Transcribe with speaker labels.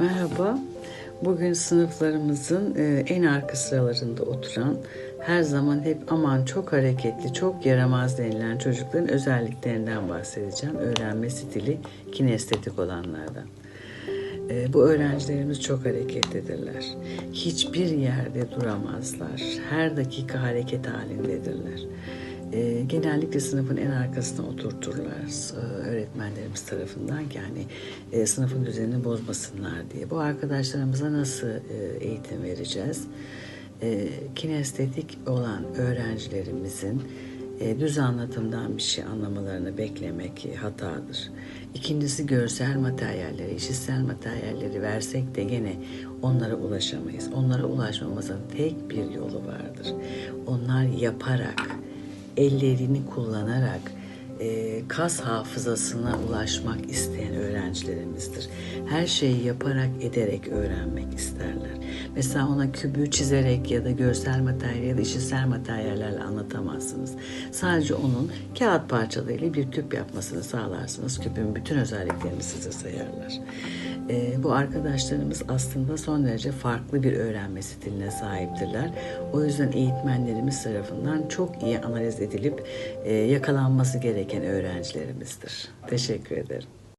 Speaker 1: Merhaba. Bugün sınıflarımızın e, en arka sıralarında oturan, her zaman hep aman çok hareketli, çok yaramaz denilen çocukların özelliklerinden bahsedeceğim. Öğrenme stili kinestetik olanlardan. E, Bu öğrencilerimiz çok hareketlidirler. Hiçbir yerde duramazlar. Her dakika hareket halindedirler. E, genellikle sınıfın en arkasına oturturlar e, öğretmenlerimiz tarafından yani e, sınıfın düzenini bozmasınlar diye. Bu arkadaşlarımıza nasıl e, eğitim vereceğiz? E, kinestetik olan öğrencilerimizin e, düz anlatımdan bir şey anlamalarını beklemek hatadır. İkincisi görsel materyalleri, işitsel materyalleri versek de gene onlara ulaşamayız. Onlara ulaşmamızın tek bir yolu vardır. Onlar yaparak, ellerini kullanarak e, kas hafızasına ulaşmak isteyen öğrencilerimizdir. Her şeyi yaparak, ederek öğrenmek isterler. Mesela ona kübü çizerek ya da görsel materyal ya da işitsel materyallerle anlatamazsınız. Sadece onun kağıt parçalarıyla bir küp yapmasını sağlarsınız. Küpün bütün özelliklerini size sayarlar. E, bu arkadaşlarımız aslında son derece farklı bir öğrenme stiline sahiptirler. O yüzden eğitmenlerimiz tarafından çok iyi analiz edilip e, yakalanması gereken öğrencilerimizdir. Teşekkür ederim.